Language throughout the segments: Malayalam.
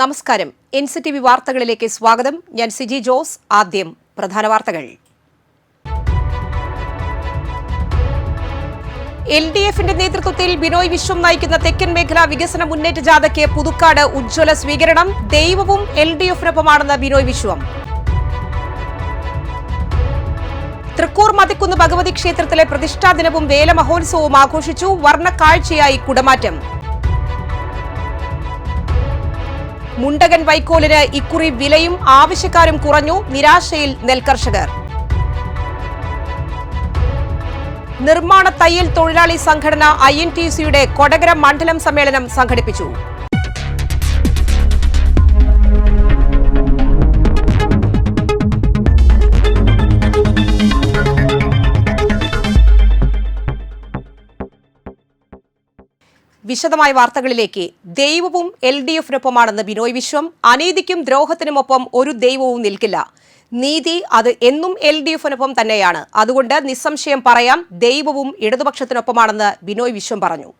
നമസ്കാരം. എൻ സി ടി വി വാർത്തകളിലേക്ക് സ്വാഗതം. ഞാൻ സിജി ജോസ്. ആദ്യം പ്രധാന വാർത്തകൾ. എൽ ഡി എഫിന്റെ നേതൃത്വത്തിൽ ബിനോയ് വിശ്വം നയിക്കുന്ന തെക്കൻ മേഖല വികസന മുന്നേറ്റ ജാഥയ്ക്ക് പുതുക്കാട് ഉജ്ജ്വല സ്വീകരണം. ദൈവവും എൽ ഡി എഫിനൊപ്പമാണെന്ന് ബിനോയ് വിശ്വം. തൃക്കൂർ മതിക്കുന്ന് ഭഗവതി ക്ഷേത്രത്തിലെ പ്രതിഷ്ഠാ ദിനവും വേല ആഘോഷിച്ചു. വർണക്കാഴ്ചയായി കുടമാറ്റം. മുണ്ടകൻ വൈക്കോലിന് ഇക്കുറി വിലയും ആവശ്യക്കാരും കുറഞ്ഞു. നിരാശയിൽ നെൽകർഷകർ നിർമ്മാണ തയ്യൽ തൊഴിലാളി സംഘടന ഐ എൻ ടി സിയുടെ കൊടകര മണ്ഡലം സമ്മേളനം സംഘടിപ്പിച്ചു. വിശദമായ വാർത്തകളിലേക്ക്. ദൈവവും എൽ ഡി എഫിനൊപ്പമാണെന്ന് ബിനോയ് വിശ്വം. അനീതിക്കും ദ്രോഹത്തിനുമൊപ്പം ഒരു ദൈവവും നിൽക്കില്ല. നീതി അത് എന്നും എൽ ഡി എഫിനൊപ്പം തന്നെയാണ്. അതുകൊണ്ട് നിസ്സംശയം പറയാം ദൈവവും ഇടതുപക്ഷത്തിനൊപ്പമാണെന്ന് ബിനോയ് വിശ്വം പറഞ്ഞു.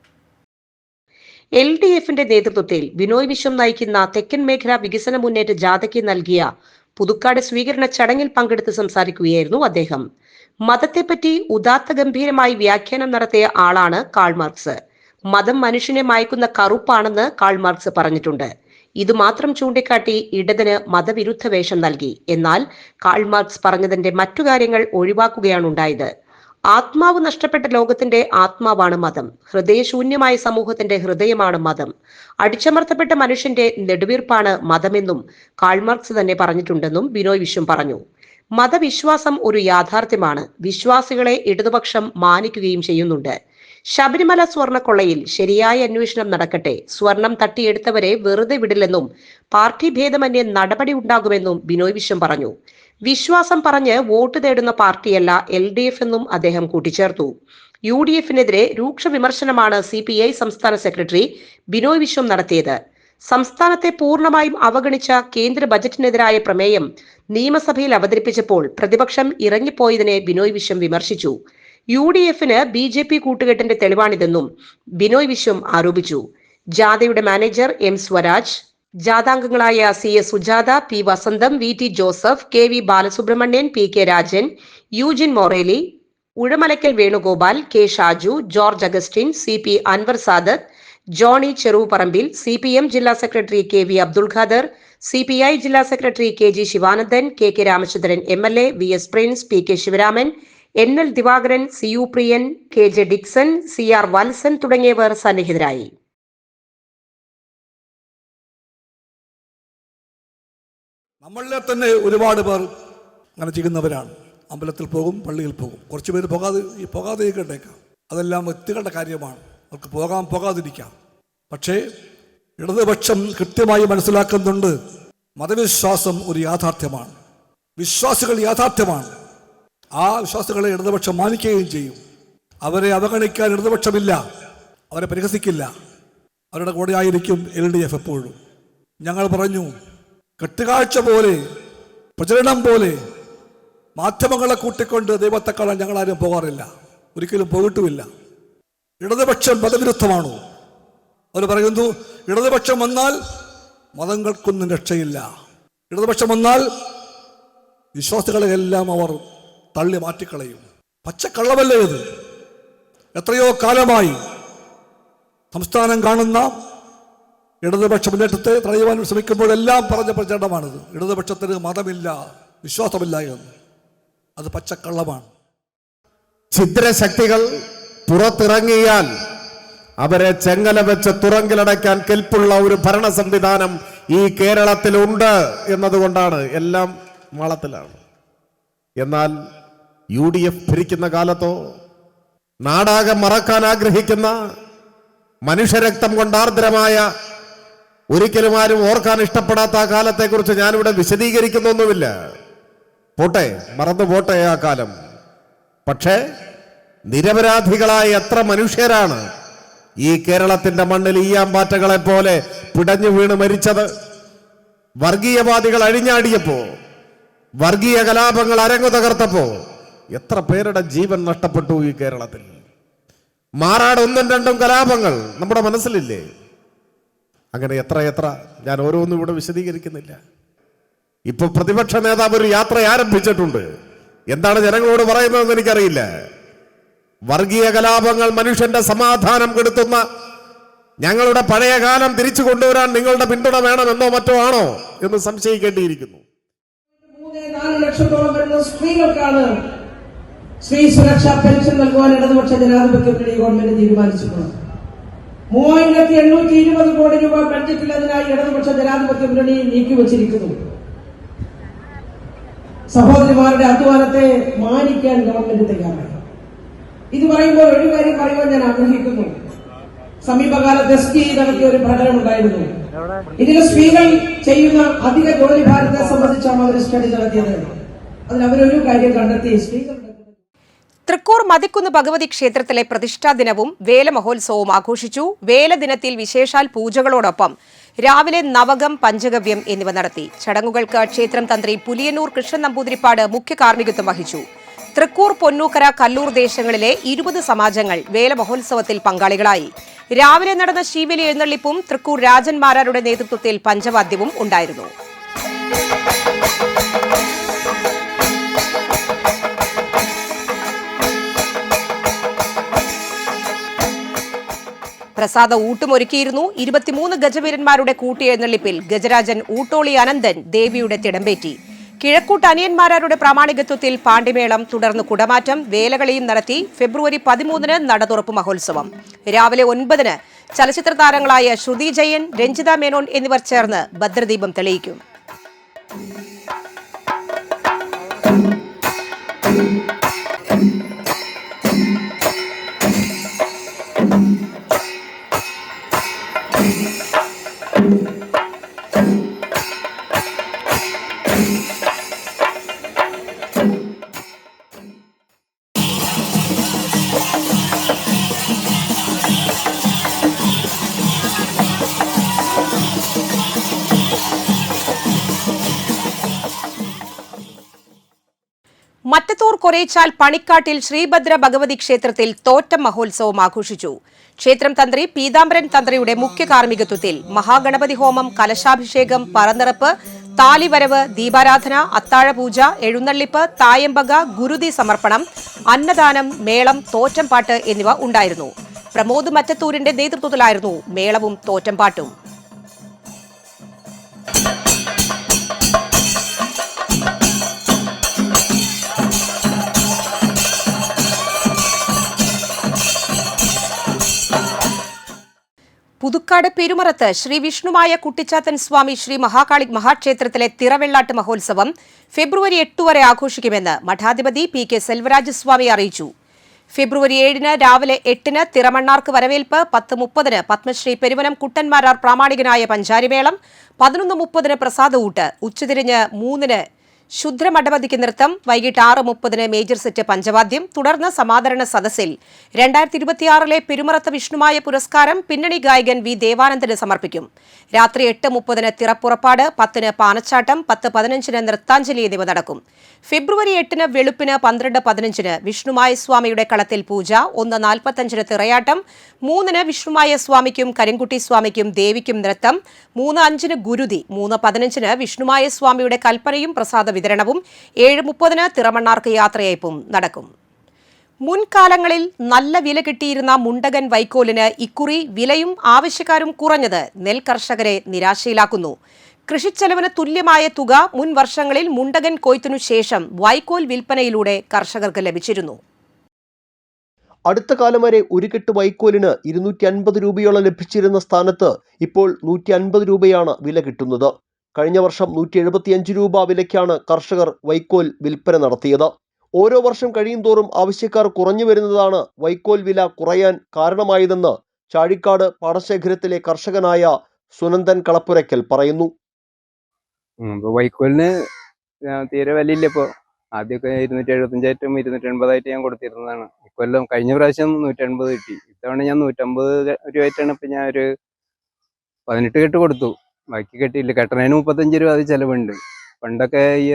എൽ ഡി എഫിന്റെ നേതൃത്വത്തിൽ ബിനോയ് വിശ്വം നയിക്കുന്ന തെക്കൻ മേഖല വികസന മുന്നേറ്റ ജാഥയ്ക്ക് നൽകിയ പുതുക്കാട് സ്വീകരണ ചടങ്ങിൽ പങ്കെടുത്ത് സംസാരിക്കുകയായിരുന്നു അദ്ദേഹം. മതത്തെപ്പറ്റി ഉദാത്ത ഗംഭീരമായി വ്യാഖ്യാനം നടത്തിയ ആളാണ് കാൾ മാർക്സ്. മതം മനുഷ്യനെ മയക്കുന്ന കറുപ്പാണെന്ന് കാൾ മാർക്സ് പറഞ്ഞിട്ടുണ്ട്. ഇത് മാത്രം ചൂണ്ടിക്കാട്ടി ഇടതിന് മതവിരുദ്ധ വേഷം നൽകി. എന്നാൽ കാൾ മാർക്സ് പറഞ്ഞതിന്റെ മറ്റു കാര്യങ്ങൾ ഒഴിവാക്കുകയാണ് ഉണ്ടായത്. ആത്മാവ് നഷ്ടപ്പെട്ട ലോകത്തിന്റെ ആത്മാവാണ് മതം. ഹൃദയശൂന്യമായ സമൂഹത്തിന്റെ ഹൃദയമാണ് മതം. അടിച്ചമർത്തപ്പെട്ട മനുഷ്യന്റെ നെടുവീർപ്പാണ് മതമെന്നും കാൾമാർക്സ് തന്നെ പറഞ്ഞിട്ടുണ്ടെന്നും ബിനോയ് വിശ്വം പറഞ്ഞു. മതവിശ്വാസം ഒരു യാഥാർത്ഥ്യമാണ്. വിശ്വാസികളെ ഇടതുപക്ഷം മാനിക്കുകയും ചെയ്യുന്നുണ്ട്. ശബരിമല സ്വർണക്കൊള്ളയിൽ ശരിയായ അന്വേഷണം നടക്കട്ടെ. സ്വർണം തട്ടിയെടുത്തവരെ വെറുതെ വിടില്ലെന്നും പാർട്ടി ഭേദമന്യേ നടപടി ഉണ്ടാകുമെന്നും ബിനോയ് വിശ്വം പറഞ്ഞു. വിശ്വാസം പറഞ്ഞ് വോട്ട് തേടുന്ന പാർട്ടിയല്ല എൽ ഡി എഫ് എന്നും അദ്ദേഹം കൂട്ടിച്ചേർത്തു. യു ഡി എഫിനെതിരെ രൂക്ഷ വിമർശനമാണ് സി പി ഐ സംസ്ഥാന സെക്രട്ടറി ബിനോയ് വിശ്വം നടത്തിയത്. സംസ്ഥാനത്തെ പൂർണമായും അവഗണിച്ച കേന്ദ്ര ബജറ്റിനെതിരായ പ്രമേയം നിയമസഭയിൽ അവതരിപ്പിച്ചപ്പോൾ പ്രതിപക്ഷം ഇറങ്ങിപ്പോയതിനെ ബിനോയ് വിശ്വം വിമർശിച്ചു. യു ഡി എഫിന് ബി ജെ പി കൂട്ടുകെട്ടിന്റെ തെളിവാണിതെന്നും ബിനോയ് വിശ്വം ആരോപിച്ചു. ജാഥയുടെ manager M Swaraj ജാഥാംഗങ്ങളായ C S Sujatha P Vasantham V T Joseph K V Balasubramanian P K Rajan Eugene Morely Uzhamalakkal Venugopal K Shaju George Augustine C P Anwar Sadath Johny Cherupparambil C P M ജില്ലാ secretary K V Abdul Khader C P I ജില്ലാ secretary K G Sivanandan K K Ramachandran M L A V S Prince P K Sivaraman N L Divakaran C U Priyan K J Dixon C R Valsan തുടങ്ങിയവർ സന്നിഹിതരായി. നമ്മളിലെ തന്നെ ഒരുപാട് പേർ അങ്ങനെ ചെയ്യുന്നവരാണ് അമ്പലത്തിൽ പോകും പള്ളിയിൽ പോകും. കുറച്ച് പേര് പോകാതെ ഈ പോകാതെ ഇരിക്കട്ടേക്കാം അതെല്ലാം വ്യക്തികളുടെ കാര്യമാണ്. അവർക്ക് പോകാം പോകാതിരിക്കാം. പക്ഷേ ഇടതുപക്ഷം കൃത്യമായി മനസ്സിലാക്കുന്നുണ്ട് മതവിശ്വാസം ഒരു യാഥാർത്ഥ്യമാണ്. വിശ്വാസികൾ യാഥാർത്ഥ്യമാണ്. ആ വിശ്വാസികളെ ഇടതുപക്ഷം മാനിക്കുകയും ചെയ്യും. അവരെ അവഗണിക്കാൻ ഇടതുപക്ഷമില്ല. അവരെ പരിഹസിക്കില്ല. അവരുടെ കൂടെ ആയിരിക്കും എൽ ഡി എഫ് എപ്പോഴും. ഞങ്ങൾ പറഞ്ഞു കെട്ടുകാഴ്ച പോലെ പ്രചരണം പോലെ മാധ്യമങ്ങളെ കൂട്ടിക്കൊണ്ട് ദൈവത്തെ കാണാൻ ഞങ്ങളാരും പോകാറില്ല. ഒരിക്കലും പോയിട്ടുമില്ല. ഇടതുപക്ഷം മതവിരുദ്ധമാണോ? അവർ പറയുന്നു ഇടതുപക്ഷം വന്നാൽ മതങ്ങൾക്കൊന്നും രക്ഷയില്ല. ഇടതുപക്ഷം വന്നാൽ വിശ്വാസികളെല്ലാം അവർ തള്ളി മാറ്റിക്കളയും. പച്ചക്കള്ളമല്ലേ ഇത്? എത്രയോ കാലമായി സംസ്ഥാനം കാണുന്ന ഇടതുപക്ഷ മുന്നേറ്റത്തെ തടയുവാൻ ശ്രമിക്കുമ്പോഴെല്ലാം പറഞ്ഞ പ്രചരണമാണിത്. ഇടതുപക്ഷത്തിന് മതമില്ല വിശ്വാസമില്ല എന്ന്. അത് പച്ചക്കള്ളമാണ്. ഛിദ്രശക്തികൾ പുറത്തിറങ്ങിയാൽ അവരെ ചെങ്ങല വെച്ച് തുറങ്കിലടയ്ക്കാൻ കെൽപ്പുള്ള ഒരു ഭരണ സംവിധാനം ഈ കേരളത്തിലുണ്ട് എന്നതുകൊണ്ടാണ്. എല്ലാം മാളത്തിലാണ് എന്നാൽ യു ഡി എഫ് ഭരിക്കുന്ന കാലത്തോ നാടാകെ മറക്കാൻ ആഗ്രഹിക്കുന്ന മനുഷ്യരക്തം കൊണ്ടാർദ്രമായ ഒരിക്കലും ആരും ഓർക്കാൻ ഇഷ്ടപ്പെടാത്ത ആ കാലത്തെക്കുറിച്ച് ഞാനിവിടെ വിശദീകരിക്കുന്നൊന്നുമില്ല. പോട്ടെ മറന്നു പോട്ടെ ആ കാലം. പക്ഷേ നിരപരാധികളായ എത്ര മനുഷ്യരാണ് ഈ കേരളത്തിന്റെ മണ്ണിൽ ഈയാമ്പാറ്റകളെ പോലെ പിടഞ്ഞു വീണ് മരിച്ചത്. വർഗീയവാദികൾ അഴിഞ്ഞാടിയപ്പോ വർഗീയ കലാപങ്ങൾ അരങ്ങു തകർത്തപ്പോ എത്ര പേരുടെ ജീവൻ നഷ്ടപ്പെട്ടു ഈ കേരളത്തിൽ? മാറാട് ഒന്നും രണ്ടും കലാപങ്ങൾ നമ്മുടെ മനസ്സിലില്ലേ? അങ്ങനെ എത്ര എത്ര ഞാൻ ഓരോന്നും ഇവിടെ വിശദീകരിക്കുന്നില്ല. ഇപ്പൊ പ്രതിപക്ഷ നേതാവ് ഒരു യാത്ര ആരംഭിച്ചിട്ടുണ്ട്. എന്താണ് ജനങ്ങളോട് പറയുന്നതെന്ന് എനിക്കറിയില്ല. വർഗീയ കലാപങ്ങൾ മനുഷ്യന്റെ സമാധാനം കെടുത്തുന്ന ഞങ്ങളുടെ പഴയ കാലം തിരിച്ചു കൊണ്ടുവരാൻ നിങ്ങളുടെ പിന്തുണ വേണമെന്നോ മറ്റോ ആണോ എന്ന് സംശയിക്കേണ്ടിയിരിക്കുന്നു. ലക്ഷത്തോളം വരുന്ന സ്ത്രീ സുരക്ഷാ പെൻഷൻ നൽകുവാൻ ഇടതുപക്ഷ ജനാധിപത്യ ഗവൺമെന്റ് തീരുമാനിച്ചിട്ടുണ്ട്. മൂവായിരത്തി എണ്ണൂറ്റി ഇരുപത് കോടി രൂപ ബഡ്ജറ്റിൽ അതിനായി ഇടതുപക്ഷ ജനാധിപത്യ മുന്നണി നീക്കിവച്ചിരിക്കുന്നു സഹോദരിമാരുടെ അധ്വാനത്തെ മാനിക്കാൻ ഗവൺമെന്റ് തയ്യാറായി. ഇത് പറയുമ്പോൾ ഒരു കാര്യം പറയുവാൻ ഞാൻ ആഗ്രഹിക്കുന്നു. സമീപകാലത്ത് എസ് ടി നടത്തിയ ഒരു പഠനമുണ്ടായിരുന്നു ഇതിൽ സ്ത്രീകൾ ചെയ്യുന്ന അധിക ജോലി ഭാരത്തെ സംബന്ധിച്ചാണ് അവർ സ്റ്റഡി നടത്തിയത്. അതിൽ അവരൊരു കാര്യം കണ്ടെത്തി സ്ത്രീകളുടെ തൃക്കൂർ മതിക്കുന്ന് ഭഗവതി ക്ഷേത്രത്തിലെ പ്രതിഷ്ഠാ ദിനവും വേല മഹോത്സവവും ആഘോഷിച്ചു. വേല ദിനത്തിൽ വിശേഷാൽ പൂജകളോടൊപ്പം രാവിലെ നവകം പഞ്ചഗവ്യം എന്നിവ നടത്തി. ചടങ്ങുകൾക്ക് ക്ഷേത്രം തന്ത്രി പുലിയന്നൂർ കൃഷ്ണൻ നമ്പൂതിരിപ്പാട് മുഖ്യ കാർമ്മികത്വം വഹിച്ചു. തൃക്കൂർ പൊന്നൂക്കര കല്ലൂർ ദേശങ്ങളിലെ ഇരുപത് സമാജങ്ങൾ വേല മഹോത്സവത്തിൽ പങ്കാളികളായി. രാവിലെ നടന്ന ശീവലി എഴുന്നള്ളിപ്പും തൃക്കൂർ രാജന്മാരാരുടെ നേതൃത്വത്തിൽ പഞ്ചവാദ്യവും ഉണ്ടായിരുന്നു. പ്രസാദ ഊട്ടുമൊരുക്കിയിരുന്നു. ഇരുപത്തിമൂന്ന് ഗജവീരന്മാരുടെ കൂട്ടിയെഴുന്നള്ളിപ്പിൽ ഗജരാജൻ ഊട്ടോളി അനന്തൻ ദേവിയുടെ തിടമ്പേറ്റി. കിഴക്കൂട്ട് അനിയന്മാരാരുടെ പ്രാമാണികത്വത്തിൽ പാണ്ടിമേളം തുടർന്ന് കുടമാറ്റം വേലകളിയും നടത്തി ഫെബ്രുവരി പതിമൂന്നിന് നട തുറപ്പ് മഹോത്സവം. രാവിലെ ഒൻപതിന് ചലച്ചിത്ര താരങ്ങളായ ശ്രുതി ജയൻ രഞ്ജിത മേനോൻ എന്നിവർ ചേർന്ന് ഭദ്രദീപം തെളിയിക്കും. മറ്റത്തൂർ കൊരേച്ചാൽ പണിക്കാട്ടിൽ ശ്രീഭദ്ര ഭഗവതി ക്ഷേത്രത്തിൽ തോറ്റം മഹോത്സവം ആഘോഷിച്ചു. ക്ഷേത്രം തന്ത്രി പീതാംബരൻ തന്ത്രിയുടെ മുഖ്യ കാർമ്മികത്വത്തിൽ മഹാഗണപതി ഹോമം കലശാഭിഷേകം പറന്നിറപ്പ് താലിവരവ് ദീപാരാധന അത്താഴപൂജ എഴുന്നള്ളിപ്പ് തായമ്പക ഗുരുതി സമർപ്പണം അന്നദാനം മേളം തോറ്റംപാട്ട് എന്നിവ ഉണ്ടായിരുന്നു. പ്രമോദ് മറ്റത്തൂരിന്റെ നേതൃത്വത്തിലായിരുന്നു മേളവും തോറ്റംപാട്ടും പുതുക്കാട് പെരുമറത്ത് ശ്രീ വിഷ്ണുമായ കുട്ടിച്ചാത്തൻ സ്വാമി ശ്രീ മഹാകാളി മഹാക്ഷേത്രത്തിലെ തിറവെള്ളാട്ട് മഹോത്സവം ഫെബ്രുവരി എട്ട് വരെ ആഘോഷിക്കുമെന്ന് മഠാധിപതി പി കെ സെൽവരാജ് സ്വാമി അറിയിച്ചു. ഫെബ്രുവരി ഏഴിന് രാവിലെ എട്ടിന് തിറമണ്ണാർക്ക് വരവേൽപ്പ് പത്ത് മുപ്പതിന് പത്മശ്രീ പെരുവനം കുട്ടന്മാരാർ പ്രാമാണികനായ പഞ്ചാരിമേളം പതിനൊന്ന് മുപ്പതിന് പ്രസാദ ഊട്ട് ഉച്ചതിരിഞ്ഞ് മൂന്നിന് ശുദ്രമഠപതിക്ക് നൃത്തം വൈകിട്ട് ആറ് മുപ്പതിന് മേജർ സെറ്റ് പഞ്ചവാദ്യം. തുടർന്ന് സമാദരണ സദസ്സിൽ രണ്ടായിരത്തി ഇരുപത്തിയാറിലെ പെരുമറത്ത് വിഷ്ണുമായ പുരസ്കാരം പിന്നണി ഗായകൻ വി ദേവാനന്ദന് സമർപ്പിക്കും. രാത്രി എട്ട് മുപ്പതിന് തിറപ്പുറപ്പാട് പത്തിന് പാനച്ചാട്ടം പത്ത് പതിനഞ്ചിന് നൃത്താഞ്ജലി എന്നിവ നടക്കും. ഫെബ്രുവരി എട്ടിന് വെളുപ്പിന് പന്ത്രണ്ട് പതിനഞ്ചിന് വിഷ്ണുമായ സ്വാമിയുടെ കളത്തിൽ പൂജ ഒന്ന് നാൽപ്പത്തഞ്ചിന് തിറയാട്ടം മൂന്നിന് വിഷ്ണുമായ സ്വാമിക്കും കരിങ്കുട്ടി സ്വാമിക്കും ദേവിക്കും നൃത്തം മൂന്ന് അഞ്ചിന് ഗുരുതി മൂന്ന് പതിനഞ്ചിന് വിഷ്ണുമായ സ്വാമിയുടെ കൽപ്പനയും പ്രസാദ വിതരണവും ഏഴ് മുപ്പതിന് തിറമണ്ണാർക്ക് യാത്രയയപ്പും നടക്കും. മുൻകാലങ്ങളിൽ നല്ല വില കിട്ടിയിരുന്ന മുണ്ടകൻ വൈക്കോലിന് ഇക്കുറി വിലയും ആവശ്യക്കാരും കുറഞ്ഞത് നെൽ കർഷകരെ നിരാശയിലാക്കുന്നു. കൃഷിച്ചെലവിന് തുല്യമായ തുക മുൻ വർഷങ്ങളിൽ മുണ്ടകൻ കൊയ്ത്തിനു ശേഷം വൈക്കോൽ വിൽപ്പനയിലൂടെ കർഷകർക്ക് ലഭിച്ചിരുന്നു. അടുത്ത കാലം വരെ ഒരു കെട്ട് വൈക്കോലിന് ഇരുന്നൂറ്റി അൻപത് രൂപയോളം ലഭിച്ചിരുന്ന സ്ഥാനത്ത് ഇപ്പോൾ നൂറ്റി അൻപത് രൂപയാണ് വില കിട്ടുന്നത്. കഴിഞ്ഞ വർഷം നൂറ്റി എഴുപത്തിയഞ്ച് രൂപ വിലയ്ക്കാണ് കർഷകർ വൈക്കോൽ വിൽപ്പന നടത്തിയത്. ഓരോ വർഷം കഴിയുന്തോറും ആവശ്യക്കാർ കുറഞ്ഞു വരുന്നതാണ് വൈക്കോൽ വില കുറയാൻ കാരണമായതെന്ന് ചാഴിക്കാട് പാടശേഖരത്തിലെ കർഷകനായ സുനന്ദൻ കളപ്പുരയ്ക്കൽ പറയുന്നു. ഉം, ഇപ്പൊ വൈക്കോലിന് തീരെ വിലയില്ല ഇപ്പോ. ആദ്യമൊക്കെ ഇരുന്നൂറ്റി എഴുപത്തഞ്ചായിട്ടും ഇരുന്നൂറ്റി എൺപതായിട്ട് ഞാൻ കൊടുത്തിരുന്നതാണ്. ഇക്കൊല്ലം കഴിഞ്ഞ പ്രാവശ്യം നൂറ്റി എൺപത് കിട്ടി. ഇത്തവണ ഞാൻ നൂറ്റമ്പത് രൂപയായിട്ടാണ് ഇപ്പൊ ഞാൻ ഒരു പതിനെട്ട് കെട്ട് കൊടുത്തു. ബാക്കി കെട്ടിയില്ല. കെട്ടണതിന് മുപ്പത്തഞ്ച് രൂപ അത് ചെലവുണ്ട്. പണ്ടൊക്കെ ഈ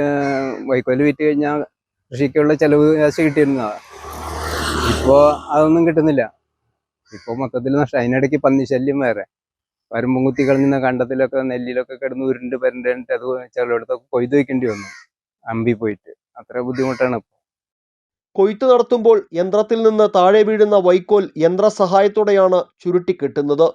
വൈക്കോൽ വിറ്റ് കഴിഞ്ഞാൽ കൃഷിക്കുള്ള ചെലവ് കാശ് കിട്ടിയിരുന്നതാ. ഇപ്പോ അതൊന്നും കിട്ടുന്നില്ല. ഇപ്പൊ മൊത്തത്തിൽ നഷ്ടം. അതിനിടയ്ക്ക് പന്നി ശല്യം വേറെ. വരുമ്പം കുത്തി കളഞ്ഞ കണ്ടത്തിലൊക്കെ നെല്ലിലൊക്കെ കിടന്ന് ഉരുണ്ട് പരണ്ടിട്ട് അത് ചിലയിടത്തൊക്കെ കൊയ്ത് വെക്കേണ്ടി വന്നു. അമ്പി പോയിട്ട്. അത്ര ബുദ്ധിമുട്ടാണ് ഇപ്പൊ. കൊയ്ത്ത് നടത്തുമ്പോൾ യന്ത്രത്തിൽ നിന്ന് താഴെ വീഴുന്ന വൈക്കോൽ യന്ത്ര സഹായത്തോടെയാണ് ചുരുട്ടിക്കെട്ടുന്നത്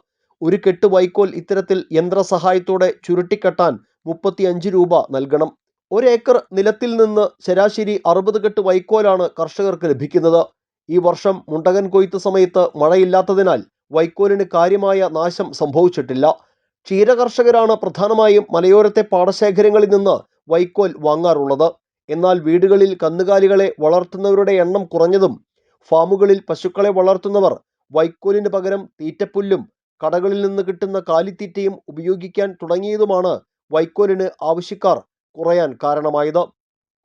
ഒരു കെട്ട് വൈക്കോൽ ഇത്തരത്തിൽ യന്ത്ര സഹായത്തോടെ ചുരുട്ടിക്കെട്ടാൻ മുപ്പത്തിയഞ്ച് രൂപ നൽകണം. ഒരേക്കർ നിലത്തിൽ നിന്ന് ശരാശരി അറുപത് കെട്ട് വൈക്കോലാണ് കർഷകർക്ക് ലഭിക്കുന്നത്. ഈ വർഷം മുണ്ടകൻ കൊയ്ത്ത് സമയത്ത് മഴയില്ലാത്തതിനാൽ വൈക്കോലിന് കാര്യമായ നാശം സംഭവിച്ചിട്ടില്ല. ക്ഷീരകർഷകരാണ് പ്രധാനമായും മലയോരത്തെ പാടശേഖരങ്ങളിൽ നിന്ന് വൈക്കോൽ വാങ്ങാറുള്ളത്. എന്നാൽ വീടുകളിൽ കന്നുകാലികളെ വളർത്തുന്നവരുടെ എണ്ണം കുറഞ്ഞതും ഫാമുകളിൽ പശുക്കളെ വളർത്തുന്നവർ വൈക്കോലിന് പകരം തീറ്റപ്പുല്ലും കടകളിൽ നിന്ന് കിട്ടുന്ന കാലിത്തീറ്റയും ഉപയോഗിക്കാൻ തുടങ്ങിയതുമാണ് വൈക്കോലിന് ആവശ്യക്കാർ കുറയാൻ കാരണമായത്.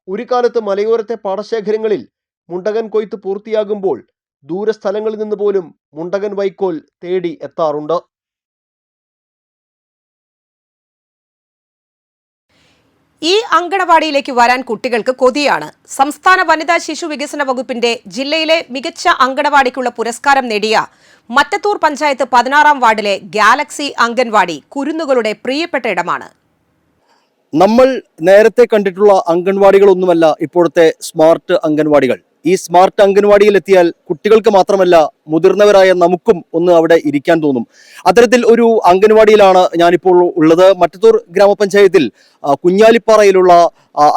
ഒരു കാലത്ത് മലയോരത്തെ പാടശേഖരങ്ങളിൽ മുണ്ടകൻ കൊയ്ത്ത് പൂർത്തിയാകുമ്പോൾ ദൂരസ്ഥലങ്ങളിൽ നിന്ന് പോലും മുണ്ടകൻ വൈക്കോൽ തേടി എത്താറുണ്ട്. ഈ അങ്കണവാടിയിലേക്ക് വരാൻ കുട്ടികൾക്ക് കൊതിയാണ്. സംസ്ഥാന വനിതാ ശിശു വികസന വകുപ്പിന്റെ ജില്ലയിലെ മികച്ച അങ്കണവാടിക്കുള്ള പുരസ്കാരം നേടിയ മറ്റത്തൂർ പഞ്ചായത്ത് പതിനാറാം വാർഡിലെ ഗാലക്സി അംഗൻവാടി കുരുന്നുകളുടെ പ്രിയപ്പെട്ട ഇടമാണ്. നമ്മൾ നേരത്തെ കണ്ടിട്ടുള്ള അംഗൻവാടികളൊന്നുമല്ല ഇപ്പോഴത്തെ സ്മാർട്ട് അംഗൻവാടികൾ. ഈ സ്മാർട്ട് അംഗൻവാടിയിൽ എത്തിയാൽ കുട്ടികൾക്ക് മാത്രമല്ല മുതിർന്നവരായ നമുക്കും ഒന്ന് അവിടെ ഇരിക്കാൻ തോന്നും. അത്തരത്തിൽ ഒരു അംഗൻവാടിയിലാണ് ഞാനിപ്പോൾ ഉള്ളത്. മറ്റത്തൂർ ഗ്രാമപഞ്ചായത്തിൽ കുഞ്ഞാലിപ്പാറയിലുള്ള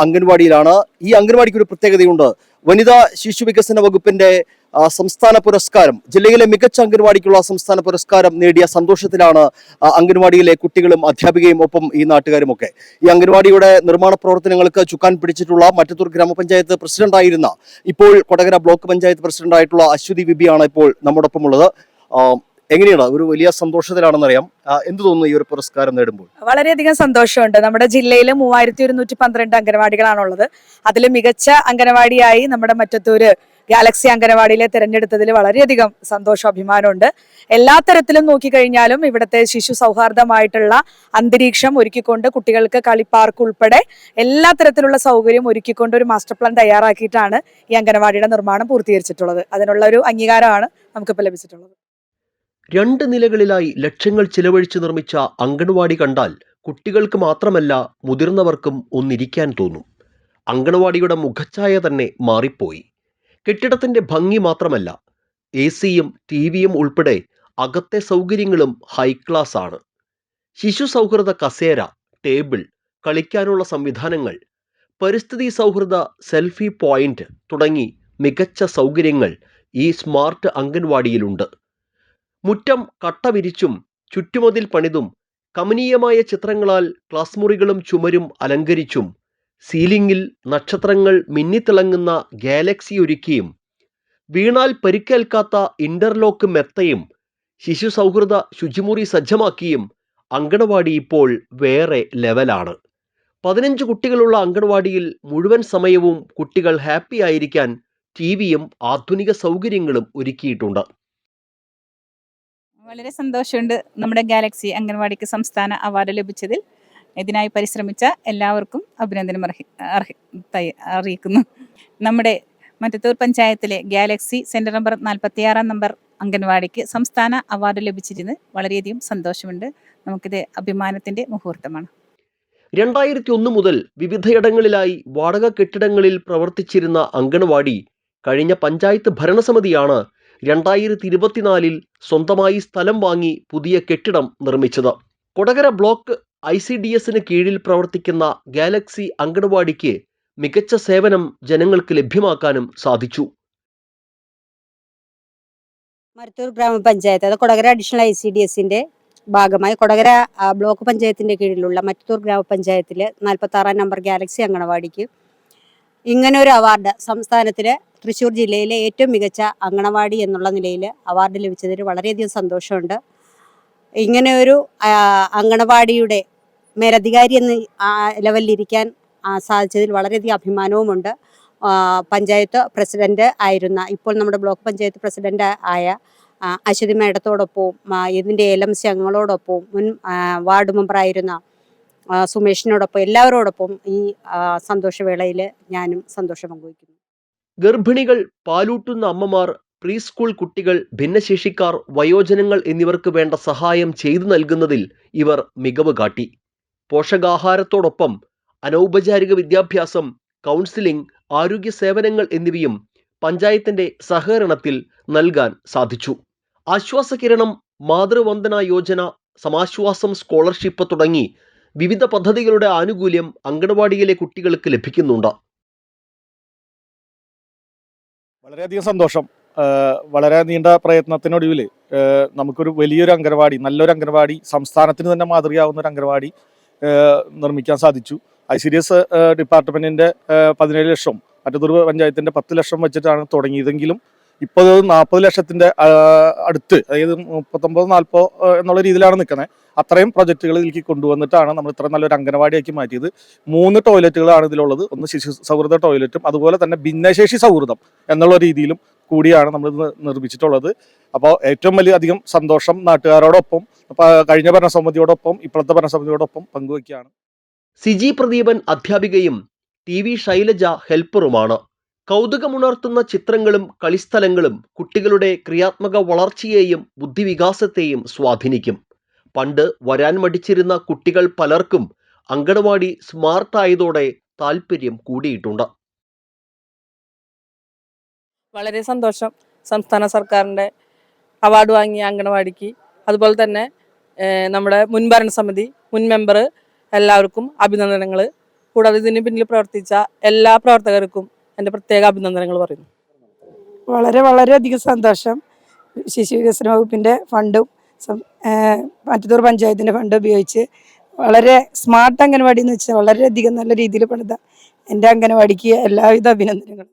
അംഗൻവാടിയിലാണ്. ഈ അംഗൻവാടിക്ക് ഒരു പ്രത്യേകതയുണ്ട്. വനിതാ ശിശു വികസന വകുപ്പിന്റെ സംസ്ഥാന പുരസ്കാരം ജില്ലയിലെ മികച്ച അംഗൻവാടിക്കുള്ള സംസ്ഥാന പുരസ്കാരം നേടിയ സന്തോഷത്തിലാണ് അംഗൻവാടിയിലെ കുട്ടികളും അധ്യാപികയും ഒപ്പം ഈ നാട്ടുകാരും ഒക്കെ ഈ അംഗൻവാടിയുടെ നിർമ്മാണ പ്രവർത്തനങ്ങൾക്ക് ചുക്കാൻ പിടിച്ചിട്ടുള്ള മറ്റത്തൂർ ഗ്രാമപഞ്ചായത്ത് പ്രസിഡന്റായിരുന്ന ഇപ്പോൾ കൊടകര ബ്ലോക്ക് പഞ്ചായത്ത് പ്രസിഡന്റായിട്ടുള്ള അശ്വതി വിബിയാണ് ഇപ്പോൾ നമ്മോടൊപ്പം ഉള്ളത് എങ്ങനെയാണ്? ഒരു വലിയ സന്തോഷത്തിലാണെന്നറിയാം. എന്ത് തോന്നുന്നു ഈ ഒരു പുരസ്കാരം നേടുമ്പോൾ? വളരെയധികം സന്തോഷമുണ്ട്. നമ്മുടെ ജില്ലയിൽ മൂവായിരത്തി ഒരുന്നൂറ്റി പന്ത്രണ്ട് അംഗനവാടികളാണുള്ളത് അതിൽ മികച്ച അംഗനവാടിയായി നമ്മുടെ മറ്റത്തൂര് ഗാലക്സി അംഗനവാടിയിലെ തിരഞ്ഞെടുത്തതിൽ വളരെയധികം സന്തോഷം അഭിമാനമുണ്ട്. എല്ലാ തരത്തിലും നോക്കിക്കഴിഞ്ഞാലും ഇവിടുത്തെ ശിശു സൗഹാർദ്ദമായിട്ടുള്ള അന്തരീക്ഷം ഒരുക്കിക്കൊണ്ട് കുട്ടികൾക്ക് കളിപ്പാർക്ക് ഉൾപ്പെടെ എല്ലാ തരത്തിലുള്ള സൗകര്യം ഒരുക്കിക്കൊണ്ട് ഒരു മാസ്റ്റർ പ്ലാൻ തയ്യാറാക്കിയിട്ടാണ് ഈ അംഗനവാടിയുടെ നിർമ്മാണം പൂർത്തീകരിച്ചിട്ടുള്ളത്. അതിനുള്ള ഒരു അംഗീകാരമാണ് നമുക്കിപ്പോൾ ലഭിച്ചിട്ടുള്ളത്. രണ്ട് നിലകളിലായി ലക്ഷങ്ങൾ ചിലവഴിച്ച് നിർമ്മിച്ച അംഗൻവാടി കണ്ടാൽ കുട്ടികൾക്ക് മാത്രമല്ല മുതിർന്നവർക്കും ഒന്നിരിക്കാൻ തോന്നും. അങ്കണവാടിയുടെ മുഖച്ഛായ തന്നെ മാറിപ്പോയി. കെട്ടിടത്തിന്റെ ഭംഗി മാത്രമല്ല എ സിയും ടി വിയും ഉൾപ്പെടെ അകത്തെ സൗകര്യങ്ങളും ഹൈ ക്ലാസ് ആണ്. ശിശു സൗഹൃദ കസേര ടേബിൾ കളിക്കാനുള്ള സംവിധാനങ്ങൾ പരിസ്ഥിതി സൗഹൃദ സെൽഫി പോയിന്റ് തുടങ്ങി മികച്ച സൗകര്യങ്ങൾ ഈ സ്മാർട്ട് അംഗൻവാടിയിലുണ്ട്. മുറ്റം കട്ട വിരിച്ചും ചുറ്റുമതിൽ പണിതും കമനീയമായ ചിത്രങ്ങളാൽ ക്ലാസ് മുറികളും ചുമരും അലങ്കരിച്ചും സീലിംഗിൽ നക്ഷത്രങ്ങൾ മിന്നിത്തിളങ്ങുന്ന ഗാലക്സി ഒരുക്കിയും വീണാൽ പരിക്കേൽക്കാത്ത ഇന്റർലോക്ക് മെത്തയും ശിശു സൗഹൃദ ശുചിമുറി സജ്ജമാക്കിയും അങ്കണവാടി ഇപ്പോൾ വേറെ ലെവലാണ്. പതിനഞ്ച് കുട്ടികളുള്ള അങ്കണവാടിയിൽ മുഴുവൻ സമയവും കുട്ടികൾ ഹാപ്പി ആയിരിക്കാൻ ടി വിയും ആധുനിക സൗകര്യങ്ങളും ഒരുക്കിയിട്ടുണ്ട്. വളരെ സന്തോഷമുണ്ട് നമ്മുടെ ഗാലക്സി അംഗൻവാടിക്ക് സംസ്ഥാന അവാർഡ് ലഭിച്ചതിൽ. ഇതിനായി പരിശ്രമിച്ച എല്ലാവർക്കും അഭിനന്ദനം അർഹി അർഹി അറിയിക്കുന്നു. നമ്മുടെ മറ്റത്തൂർ പഞ്ചായത്തിലെ ഗാലക്സി സെന്റർ നമ്പർ നാൽപ്പത്തിയാറാം നമ്പർ അംഗൻവാടിക്ക് സംസ്ഥാന അവാർഡ് ലഭിച്ചിരുന്നത് വളരെയധികം സന്തോഷമുണ്ട്. നമുക്കിത് അഭിമാനത്തിന്റെ മുഹൂർത്തമാണ്. രണ്ടായിരത്തി ഒന്ന് മുതൽ വിവിധയിടങ്ങളിലായി വാടക കെട്ടിടങ്ങളിൽ പ്രവർത്തിച്ചിരുന്ന അംഗൻവാടി കഴിഞ്ഞ പഞ്ചായത്ത് ഭരണസമിതിയാണ് രണ്ടായിരത്തി ഇരുപത്തിനാലിൽ സ്വന്തമായി സ്ഥലം വാങ്ങി പുതിയ കെട്ടിടം നിർമ്മിച്ചത്. Kodakara block I C D എസിന് കീഴിൽ പ്രവർത്തിക്കുന്ന ഗാലക്സി അങ്കണവാടിക്ക് മികച്ച സേവനം ജനങ്ങൾക്ക് ലഭ്യമാക്കാനും സാധിച്ചു. മരത്തൂർ ഗ്രാമപഞ്ചായത്ത് അത് Kodakara additional I C D എസിന്റെ ഭാഗമായി. കൊടകര ബ്ലോക്ക് പഞ്ചായത്തിന്റെ കീഴിലുള്ള മറ്റത്തൂർ ഗ്രാമപഞ്ചായത്തിലെ നാൽപ്പത്തി ആറാം നമ്പർ ഗാലക്സി അങ്കണവാടിക്ക് ഇങ്ങനെ ഒരു അവാർഡ് സംസ്ഥാനത്തിലെ തൃശ്ശൂർ ജില്ലയിലെ ഏറ്റവും മികച്ച അങ്കണവാടി എന്നുള്ള നിലയിൽ അവാർഡ് ലഭിച്ചതിൽ വളരെയധികം സന്തോഷമുണ്ട്. ഇങ്ങനെ ഒരു അങ്കണവാടിയുടെ മേലധികാരി എന്ന ലെവലിലിരിക്കാൻ സാധിച്ചതിൽ വളരെയധികം അഭിമാനവുമുണ്ട്. പഞ്ചായത്ത് പ്രസിഡന്റ് ആയിരുന്ന ഇപ്പോൾ നമ്മുടെ ബ്ലോക്ക് പഞ്ചായത്ത് പ്രസിഡന്റ് ആയ അശ്വതി മേഡത്തോടൊപ്പവും ആ, ഇതിന്റെ എൽ എം സി അംഗങ്ങളോടൊപ്പവും മുൻ വാർഡ് മെമ്പറായിരുന്ന സുമേഷിനോടൊപ്പം എല്ലാവരോടൊപ്പം ഈ സന്തോഷവേളയിൽ ഞാനും സന്തോഷം പങ്കുവയ്ക്കുന്നു. ഗർഭിണികൾ പാലൂട്ടുന്ന അമ്മമാർ പ്രീ സ്കൂൾ കുട്ടികൾ ഭിന്നശേഷിക്കാർ വയോജനങ്ങൾ എന്നിവർക്ക് വേണ്ട സഹായം ചെയ്തു നൽകുന്നതിൽ ഇവർ മികവ് കാട്ടി. പോഷകാഹാരത്തോടൊപ്പം അനൗപചാരിക വിദ്യാഭ്യാസം കൗൺസിലിംഗ് ആരോഗ്യ സേവനങ്ങൾ എന്നിവയും പഞ്ചായത്തിന്റെ സഹകരണത്തിൽ നൽകാൻ സാധിച്ചു. ആശ്വാസകിരണം മാതൃവന്ദന യോജന സമാശ്വാസം സ്കോളർഷിപ്പ് തുടങ്ങി വിവിധ പദ്ധതികളുടെ ആനുകൂല്യം അങ്കണവാടിയിലെ കുട്ടികൾക്ക് ലഭിക്കുന്നുണ്ട്. വളരെയധികം സന്തോഷം. വളരെ നീണ്ട പ്രയത്നത്തിനൊടുവിൽ നമുക്കൊരു വലിയൊരു അംഗനവാടി നല്ലൊരു അംഗനവാടി സംസ്ഥാനത്തിന് തന്നെ മാതൃകയാവുന്ന ഒരു അംഗനവാടി നിർമ്മിക്കാൻ സാധിച്ചു. ഐ സി ഡി എസ് ഡിപ്പാർട്ട്മെന്റിന്റെ പതിനേഴ് ലക്ഷം അറ്റത്തൂർ പഞ്ചായത്തിന്റെ പത്ത് ലക്ഷം വെച്ചിട്ടാണ് തുടങ്ങിയതെങ്കിലും ഇപ്പോൾ അത് നാൽപ്പത് ലക്ഷത്തിന്റെ അടുത്ത് അതായത് മുപ്പത്തൊമ്പത് നാൽപ്പത് എന്നുള്ള രീതിയിലാണ് നിൽക്കുന്നത് അത്രയും പ്രൊജക്റ്റുകൾ ഇതിലേക്ക് കൊണ്ടുവന്നിട്ടാണ് നമ്മൾ ഇത്ര നല്ലൊരു അംഗനവാടിയാക്കി മാറ്റിയത്. മൂന്ന് ടോയ്ലറ്റുകളാണ് ഇതിലുള്ളത്. ഒന്ന് ശിശു സൗഹൃദ ടോയ്ലറ്റും അതുപോലെ തന്നെ ഭിന്നശേഷി സൗഹൃദം എന്നുള്ള രീതിയിലും കൂടിയാണ് നമ്മൾ നിർമ്മിച്ചിട്ടുള്ളത്. അപ്പോൾ ഏറ്റവും വലിയ അധികം സന്തോഷം നാട്ടുകാരോടൊപ്പം കഴിഞ്ഞ ഭരണസമിതിയോടൊപ്പം ഇപ്പോഴത്തെ ഭരണസമിതിയോടൊപ്പം പങ്കുവയ്ക്കുകയാണ്. സിജി പ്രദീപൻ അധ്യാപികയും ടി വി ശൈലജ ഹെൽപ്പറുമാണ്. കൗതുകമുണർത്തുന്ന ചിത്രങ്ങളും കളിസ്ഥലങ്ങളും കുട്ടികളുടെ ക്രിയാത്മക വളർച്ചയെയും ബുദ്ധിവികാസത്തെയും സ്വാധീനിക്കും. പണ്ട് വരാൻ മടിച്ചിരുന്ന കുട്ടികൾ പലർക്കും അങ്കണവാടി സ്മാർട്ടായതോടെ താല്പര്യം കൂടിയിട്ടുണ്ട്. വളരെ സന്തോഷം. സംസ്ഥാന സർക്കാരിന്റെ അവാർഡ് വാങ്ങിയ അംഗനവാടിക്ക്. അതുപോലെ തന്നെ നമ്മുടെ മുൻ ഭരണസമിതി മുൻ മെമ്പർ എല്ലാവർക്കും അഭിനന്ദനങ്ങൾ കൂടാതെ ഇതിന് പിന്നിൽ പ്രവർത്തിച്ച എല്ലാ പ്രവർത്തകർക്കും എന്റെ പ്രത്യേക അഭിനന്ദനങ്ങൾ പറയുന്നു. വളരെ വളരെയധികം സന്തോഷം. ശിശു വികസന വകുപ്പിന്റെ ഫണ്ടും മറ്റത്തൂർ പഞ്ചായത്തിന്റെ ഫണ്ട് ഉപയോഗിച്ച് വളരെ സ്മാർട്ട് അംഗനവാടി എന്ന് വെച്ചാൽ വളരെയധികം നല്ല രീതിയിൽ പണിത എന്റെ അംഗനവാടിക്ക് എല്ലാവിധ അഭിനന്ദനങ്ങളും.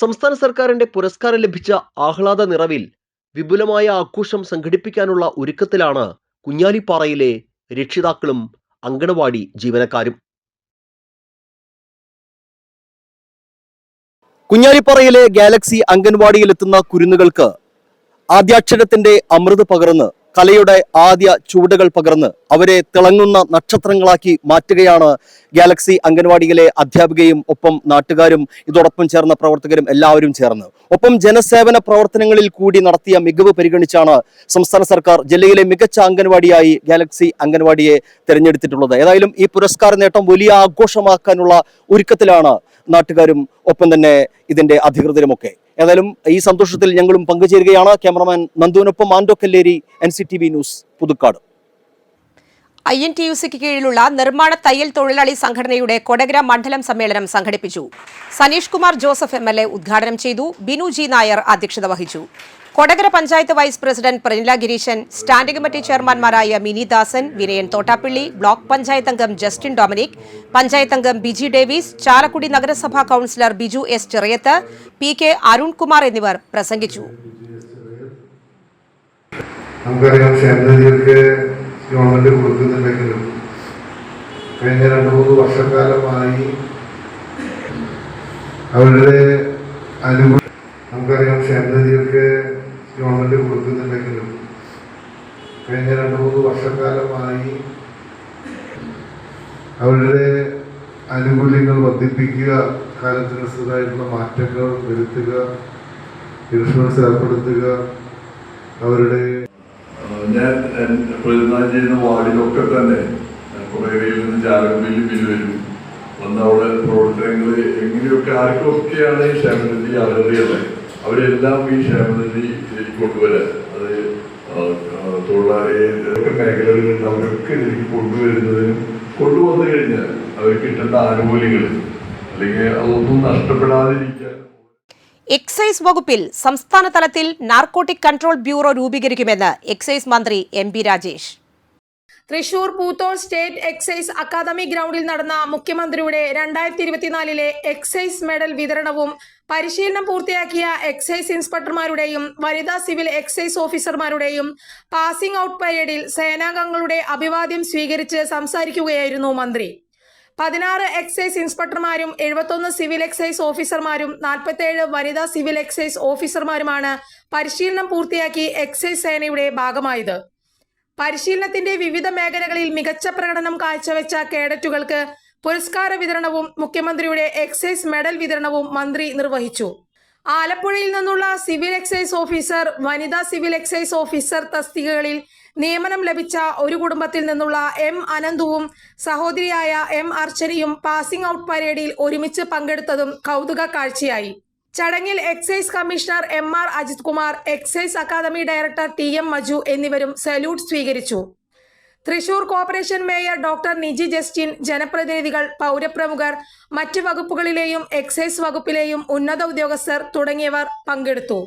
സംസ്ഥാന സർക്കാരിന്റെ പുരസ്കാരം ലഭിച്ച ആഹ്ലാദ നിറവിൽ വിപുലമായ ആഘോഷം സംഘടിപ്പിക്കാനുള്ള ഒരുക്കത്തിലാണ് കുഞ്ഞാലിപ്പാറയിലെ രക്ഷിതാക്കളും അങ്കണവാടി ജീവനക്കാരും. കുഞ്ഞാലിപ്പാറയിലെ ഗാലക്സി അംഗൻവാടിയിലെത്തുന്ന കുരുന്നുകൾക്ക് ആദ്യാക്ഷരത്തിന്റെ അമൃത് പകർന്ന് കലയുടെ ആദ്യ ചുവടുകൾ പകർന്ന് അവരെ തിളങ്ങുന്ന നക്ഷത്രങ്ങളാക്കി മാറ്റുകയാണ് ഗാലക്സി അംഗൻവാടിയിലെ അധ്യാപികയും ഒപ്പം നാട്ടുകാരും ഇതോടൊപ്പം ചേർന്ന പ്രവർത്തകരും എല്ലാവരും ചേർന്ന്. ഒപ്പം ജനസേവന പ്രവർത്തനങ്ങളിൽ കൂടി നടത്തിയ മികവ് പരിഗണിച്ചാണ് സംസ്ഥാന സർക്കാർ ജില്ലയിലെ മികച്ച അംഗൻവാടിയായി ഗാലക്സി അംഗൻവാടിയെ തിരഞ്ഞെടുത്തിട്ടുള്ളത്. ഏതായാലും ഈ പുരസ്കാര നേട്ടം വലിയ ആഘോഷമാക്കാനുള്ള ഒരുക്കത്തിലാണ് നാട്ടുകാരും ഒപ്പം തന്നെ ഇതിന്റെ അധികൃതരുമൊക്കെ. ഏതായാലും ഈ സന്തോഷത്തിൽ ഞങ്ങളും പങ്കുചേരുകയാണ്. Cameraman നന്ദുവിനൊപ്പം Ando Kalleri N news Puthukkad. I N T U സിക്ക് കീഴിലുള്ള നിർമ്മാണ തയ്യൽ തൊഴിലാളി സംഘടനയുടെ കൊടകര മണ്ഡലം സമ്മേളനം സംഘടിപ്പിച്ചു. Saneesh Kumar Joseph M L A ഉദ്ഘാടനം ചെയ്തു. ബിനു ജി നായർ അധ്യക്ഷത വഹിച്ചു. Kodakara panchayat vice president Pranila Gireeshan standing committee ചെയർമാൻമാരായ Mini Dasan Vinayan Thottappilly block panchayat അംഗം ജസ്റ്റിൻ ഡൊമിനിക് പഞ്ചായത്ത് അംഗം ബിജി ഡേവിസ് ചാലക്കുടി നഗരസഭാ councillor Biju S Cheriyath P K Arunkumar എന്നിവർ പ്രസംഗിച്ചു. ക്ഷേമനിധികൾക്ക് ഗവൺമെന്റ് കൊടുക്കുന്നുണ്ടെങ്കിലും കഴിഞ്ഞ രണ്ട് മൂന്ന് വർഷക്കാലമായി അവരുടെ അനുകൂല നമുക്കറിയാം ക്ഷേമനിധിയൊക്കെ ഗവൺമെന്റ് കൊടുക്കുന്നുണ്ടെങ്കിലും കഴിഞ്ഞ രണ്ട് മൂന്ന് വർഷക്കാലമായി അവരുടെ ആനുകൂല്യങ്ങൾ വർദ്ധിപ്പിക്കുക കാലത്തിനനുസൃതമായിട്ടുള്ള മാറ്റങ്ങൾ വരുത്തുക ഇൻഷുറൻസ് ഏർപ്പെടുത്തുക അവരുടെ ഞാൻ പ്രതിനിധാനം ചെയ്യുന്ന വാർഡിലൊക്കെ തന്നെ കുറേയിൽ നിന്ന് ചാലക്കുടിയിൽ ബില്ല് വരും. വന്ന് അവിടെ പ്രവർത്തനങ്ങൾ എങ്ങനെയൊക്കെ ആർക്കൊക്കെയാണ് ഈ ക്ഷേമനിധി അർഹതയുള്ളത്? അവരെല്ലാം ഈ ക്ഷേമനിധി കൊണ്ടുവരാൻ. അത് തൊഴിലാളി മേഖലകളിൽ അവരൊക്കെ ഇതിലേക്ക് കൊണ്ടുവരുന്നതിനും കൊണ്ടുവന്നു കഴിഞ്ഞാൽ അവർക്ക് കിട്ടേണ്ട ആനുകൂല്യങ്ങൾ അല്ലെങ്കിൽ അതൊന്നും നഷ്ടപ്പെടാതിരിക്കാൻ എക്സൈസ് വകുപ്പിൽ സംസ്ഥാന തലത്തിൽ നാർക്കോട്ടിക് കൺട്രോൾ ബ്യൂറോ രൂപീകരിക്കുമെന്ന് എക്സൈസ് മന്ത്രി M P Rajesh. Thrissur Poothol state excise academy ഗ്രൗണ്ടിൽ നടന്ന മുഖ്യമന്ത്രിയുടെ രണ്ടായിരത്തി ഇരുപത്തിനാലിലെ എക്സൈസ് മെഡൽ വിതരണവും പരിശീലനം പൂർത്തിയാക്കിയ എക്സൈസ് ഇൻസ്പെക്ടർമാരുടെയും വനിതാ സിവിൽ എക്സൈസ് ഓഫീസർമാരുടെയും പാസിംഗ് ഔട്ട് പരേഡിൽ സേനാംഗങ്ങളുടെ അഭിവാദ്യം സ്വീകരിച്ച് സംസാരിക്കുകയായിരുന്നു മന്ത്രി. പതിനാറ് എക്സൈസ് ഇൻസ്പെക്ടർമാരും എഴുപത്തൊന്ന് സിവിൽ എക്സൈസ് ഓഫീസർമാരും നാൽപ്പത്തേഴ് വനിതാ സിവിൽ എക്സൈസ് ഓഫീസർമാരുമാണ് പരിശീലനം പൂർത്തിയാക്കി എക്സൈസ് സേനയുടെ ഭാഗമായത്. പരിശീലനത്തിന്റെ വിവിധ മേഖലകളിൽ മികച്ച പ്രകടനം കാഴ്ചവെച്ച കേഡറ്റുകൾക്ക് പുരസ്കാര വിതരണവും മുഖ്യമന്ത്രിയുടെ എക്സൈസ് മെഡൽ വിതരണവും മന്ത്രി നിർവഹിച്ചു. ആലപ്പുഴയിൽ നിന്നുള്ള സിവിൽ എക്സൈസ് ഓഫീസർ വനിതാ സിവിൽ എക്സൈസ് ഓഫീസർ തസ്തികകളിൽ നിയമനം ലഭിച്ച ഒരു കുടുംബത്തിൽ നിന്നുള്ള എം അനന്തുവും സഹോദരിയായ എം അർച്ചനയും പാസിംഗ് ഔട്ട് പരേഡിൽ ഒരുമിച്ച് പങ്കെടുത്തതും കൗതുക കാഴ്ചയായി. ചടങ്ങിൽ excise commissioner M R Ajith Kumar excise academy director T M Maju എന്നിവരും സല്യൂട്ട് സ്വീകരിച്ചു. Thrissur corporation mayor doctor Niji Justin ജനപ്രതിനിധികൾ പൗരപ്രമുഖർ മറ്റ് വകുപ്പുകളിലെയും എക്സൈസ് വകുപ്പിലെയും ഉന്നത ഉദ്യോഗസ്ഥർ തുടങ്ങിയവർ പങ്കെടുത്തു.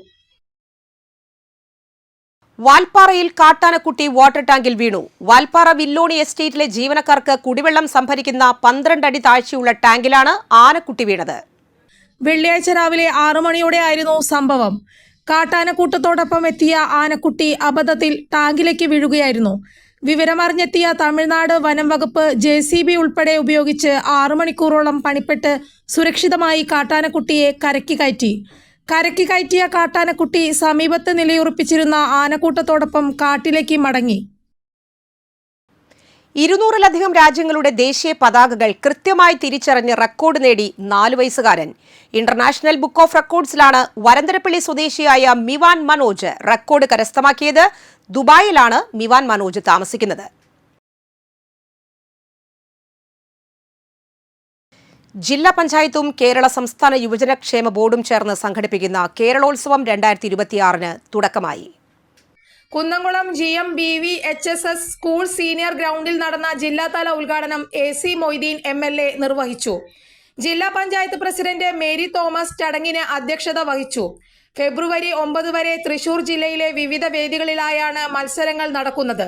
വാൽപ്പാറയിൽ കാട്ടാനക്കുട്ടി വാട്ടർ ടാങ്കിൽ വീണു. വാൽപ്പാറ വില്ലോണി എസ്റ്റേറ്റിലെ ജീവനക്കാർക്ക് കുടിവെള്ളം സംഭരിക്കുന്ന പന്ത്രണ്ട് അടി താഴ്ചയുള്ള ടാങ്കിലാണ് ആനക്കുട്ടി വീണത്. വെള്ളിയാഴ്ച രാവിലെ ആറു മണിയോടെ ആയിരുന്നു സംഭവം. കാട്ടാനക്കൂട്ടത്തോടൊപ്പം എത്തിയ ആനക്കുട്ടി അബദ്ധത്തിൽ ടാങ്കിലേക്ക് വീഴുകയായിരുന്നു. വിവരമറിഞ്ഞെത്തിയ തമിഴ്നാട് വനം വകുപ്പ് ജെ സി ബി ഉൾപ്പെടെ ഉപയോഗിച്ച് ആറു മണിക്കൂറോളം പണിപ്പെട്ട് സുരക്ഷിതമായി കാട്ടാനക്കുട്ടിയെ കരക്കി കയറ്റി. കരക്കി കയറ്റിയ കാട്ടാനക്കുട്ടി സമീപത്ത് നിലയുറപ്പിച്ചിരുന്ന ആനക്കൂട്ടത്തോടൊപ്പം കാട്ടിലേക്ക് മടങ്ങി. ഇരുന്നൂറിലധികം രാജ്യങ്ങളുടെ ദേശീയ പതാകകൾ കൃത്യമായി തിരിച്ചറിഞ്ഞ് റെക്കോർഡ് നേടി നാലു വയസ്സുകാരൻ. ഇന്റർനാഷണൽ ബുക്ക് ഓഫ് റെക്കോർഡ്സിലാണ് വരന്തരപ്പള്ളി സ്വദേശിയായ മിവാൻ മനോജ് റെക്കോർഡ് കരസ്ഥമാക്കിയത്. ദുബായിലാണ് മിവാൻ മനോജ് താമസിക്കുന്നത്. ജില്ലാ പഞ്ചായത്തും കേരള സംസ്ഥാന യുവജനക്ഷേമ ബോർഡും ചേർന്ന് സംഘടിപ്പിക്കുന്ന കേരളോത്സവം രണ്ടായിരത്തി ഇരുപത്തിയാറിന് തുടക്കമായി. Kunnamkulam G M B V H S S school senior ഗ്രൗണ്ടിൽ നടന്ന ജില്ലാതല ഉദ്ഘാടനം A C Moideen M L A നിർവഹിച്ചു. ജില്ലാ പഞ്ചായത്ത് പ്രസിഡന്റ് മേരി തോമസ് ചടങ്ങിന് അധ്യക്ഷത വഹിച്ചു. ഫെബ്രുവരി ഒമ്പത് വരെ തൃശൂർ ജില്ലയിലെ വിവിധ വേദികളിലായാണ് മത്സരങ്ങൾ നടക്കുന്നത്.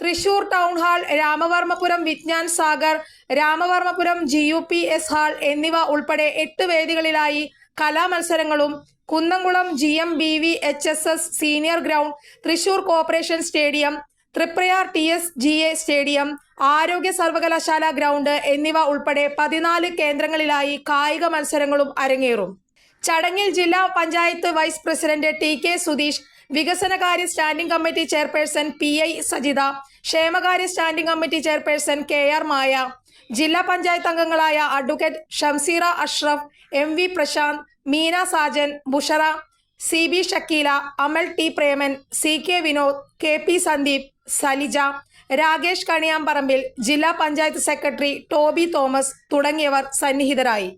Thrissur town hall Ramavarmapuram Vijnan Sagar Ramavarmapuram G U P S hall എന്നിവ ഉൾപ്പെടെ എട്ട് വേദികളിലായി കലാമത്സരങ്ങളും Kunnamkulam G M B V H S S senior ground Thrissur corporation stadium Triprayar T S G A stadium ആരോഗ്യ സർവകലാശാല ഗ്രൗണ്ട് എന്നിവ ഉൾപ്പെടെ പതിനാല് കേന്ദ്രങ്ങളിലായി കായിക മത്സരങ്ങളും അരങ്ങേറും. ചടങ്ങിൽ ജില്ലാ panchayat vice president T K Sudheesh വികസനകാര്യ standing committee chairperson P I Sajitha ക്ഷേമകാര്യ standing committee chairperson K R Maya ജില്ലാ പഞ്ചായത്ത് അംഗങ്ങളായ advocate Shamseera Ashraf M V Prasanth Meena Sajan Bushara C B Shakeela Amal T Preman C K Vinod K P Sandeep Salija Rakesh Kaniyamparambil ജില്ലാ പഞ്ചായത്ത് സെക്രട്ടറി ടോബി തോമസ് തുടങ്ങിയവർ സന്നിഹിതരായി.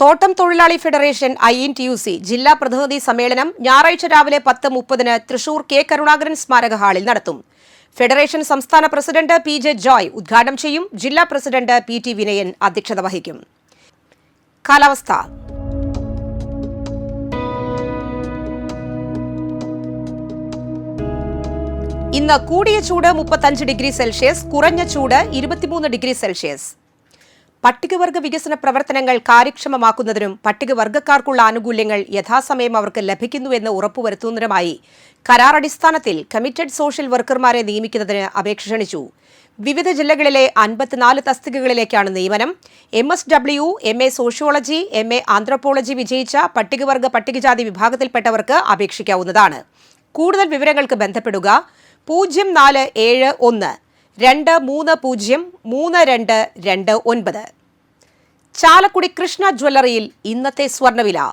തോട്ടം തൊഴിലാളി federation I N T U C ജില്ലാ പ്രതിനിധി സമ്മേളനം ഞായറാഴ്ച രാവിലെ പത്ത് മുപ്പതിന് തൃശൂർ കെ കരുണാകരൻ സ്മാരക ഹാളിൽ നടത്തും. ഫെഡറേഷൻ സംസ്ഥാന പ്രസിഡന്റ് പി ജെ ജോയ് ഉദ്ഘാടനം ചെയ്യും. ജില്ലാ പ്രസിഡന്റ് പി ടി വിനയൻ അധ്യക്ഷത വഹിക്കും. കാലാവസ്ഥ. ഇന്ന് കൂടിയ ചൂട് മുപ്പത്തഞ്ച് ഡിഗ്രി സെൽഷ്യസ് കുറഞ്ഞ ചൂട് ഇരുപത്തിമൂന്ന് ഡിഗ്രി സെൽഷ്യസ്. പട്ടികവർഗ വികസന പ്രവർത്തനങ്ങൾ കാര്യക്ഷമമാക്കുന്നതിനും പട്ടികവർഗക്കാർക്കുള്ള ആനുകൂല്യങ്ങൾ യഥാസമയം അവർക്ക് ലഭിക്കുന്നുവെന്ന് ഉറപ്പുവരുത്തുന്നതിനുമായി കരാർ അടിസ്ഥാനത്തിൽ കമ്മിറ്റഡ് സോഷ്യൽ വർക്കർമാരെ നിയമിക്കുന്നതിന് അപേക്ഷ ക്ഷണിച്ചു. വിവിധ ജില്ലകളിലെ അൻപത്തിനാല് തസ്തികകളിലേക്കാണ് നിയമനം. M S W M A sociology M A anthropology വിജയിച്ച പട്ടികവർഗ പട്ടികജാതി വിഭാഗത്തിൽപ്പെട്ടവർക്ക് അപേക്ഷിക്കാവുന്നതാണ്. കൂടുതൽ വിവരങ്ങൾക്ക് ബന്ധപ്പെടുക പൂജ്യം നാല് ഏഴ് ഒന്ന് രണ്ട് മൂന്ന് പൂജ്യം മൂന്ന് രണ്ട് രണ്ട് ഒൻപത്. ചാലക്കുടി കൃഷ്ണ ജ്വല്ലറിയിൽ ഇന്നത്തെ സ്വർണവില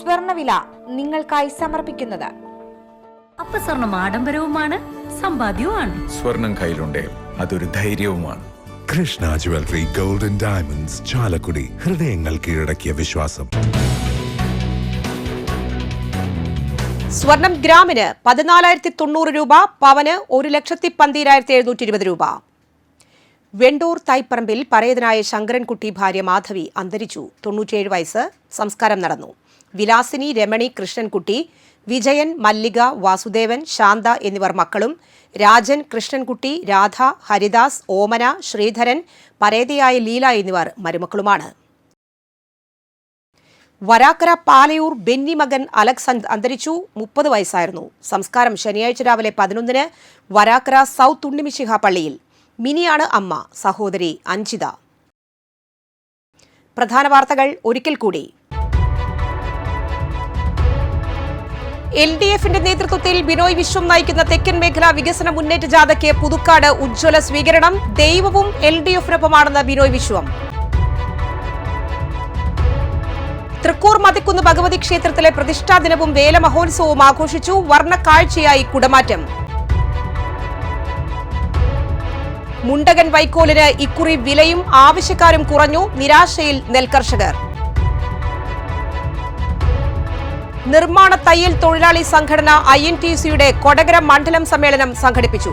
സ്വർണവില നിങ്ങൾക്കായി സമർപ്പിക്കുന്നത്. അപ്പസ്വർണം ആഡംബരവുമാണ് സമ്പാദ്യവുമാണ്. സ്വർണം കയ്യിലുണ്ട് അതൊരു ധൈര്യവുമാണ്. Krishna jewellery golden diamonds Chalakudy. ഹൃദയങ്ങൾ കീഴടക്കിയ വിശ്വാസം. സ്വർണം ഗ്രാമിന് പതിനാലായിരത്തി തൊണ്ണൂറ് രൂപ പവന് ഒരു ലക്ഷത്തി പന്തിരായിരത്തി എഴുന്നൂറ്റി ഇരുപത് രൂപ. വെണ്ടൂർ തൈപ്പറമ്പിൽ പരേതനായ ശങ്കരൻകുട്ടി ഭാര്യ മാധവി അന്തരിച്ചു. തൊണ്ണൂറ്റിയേഴ് വയസ്സ് സംസ്കാരം നടന്നു. വിലാസിനി രമണി കൃഷ്ണൻകുട്ടി വിജയൻ മല്ലിക വാസുദേവൻ ശാന്ത എന്നിവർ മക്കളും രാജൻ കൃഷ്ണൻകുട്ടി രാധ ഹരിദാസ് ഓമന ശ്രീധരൻ പരേതയായ ലീല എന്നിവർ മരുമക്കളുമാണ്. വരാക്കര പാലയൂർ ബെന്നി മകൻ അലക്സ് അന്ത- അന്തരിച്ചു. മുപ്പത് വയസ്സായിരുന്നു. സംസ്കാരം ശനിയാഴ്ച രാവിലെ പതിനൊന്നിന് വരാക്കര സൗത്ത് ഉണ്ണിമിശിഹ പള്ളിയിൽ. മിനിയാണ് അമ്മ സഹോദരി അഞ്ചിത. പ്രധാന വാർത്തകൾ ഒരിക്കൽ കൂടി. എൽ ഡി എഫിന്റെ നേതൃത്വത്തിൽ ബിനോയ് വിശ്വം നയിക്കുന്ന തെക്കൻ മേഖലാ വികസന മുന്നേറ്റ ജാഥയ്ക്ക് പുതുക്കാട് ഉജ്ജ്വല സ്വീകരണം. ദൈവവും എൽ ഡി എഫിനൊപ്പമാണെന്ന് ബിനോയ് വിശ്വം. തൃക്കൂർ മതിക്കുന്ന് ഭഗവതി ക്ഷേത്രത്തിലെ പ്രതിഷ്ഠാ ദിനവും വേല മഹോത്സവവും ആഘോഷിച്ചു. വർണക്കാഴ്ചയായി കുടമാറ്റം. മുണ്ടകൻ വൈക്കോലിന് ഇക്കുറി വിലയും ആവശ്യക്കാരും കുറഞ്ഞു. നിരാശയിൽ നെൽകർഷകർ നിർമ്മാണ തയ്യൽ തൊഴിലാളി സംഘടന ഐ എൻ ടി സിയുടെ കൊടകര മണ്ഡലം സമ്മേളനം സംഘടിപ്പിച്ചു.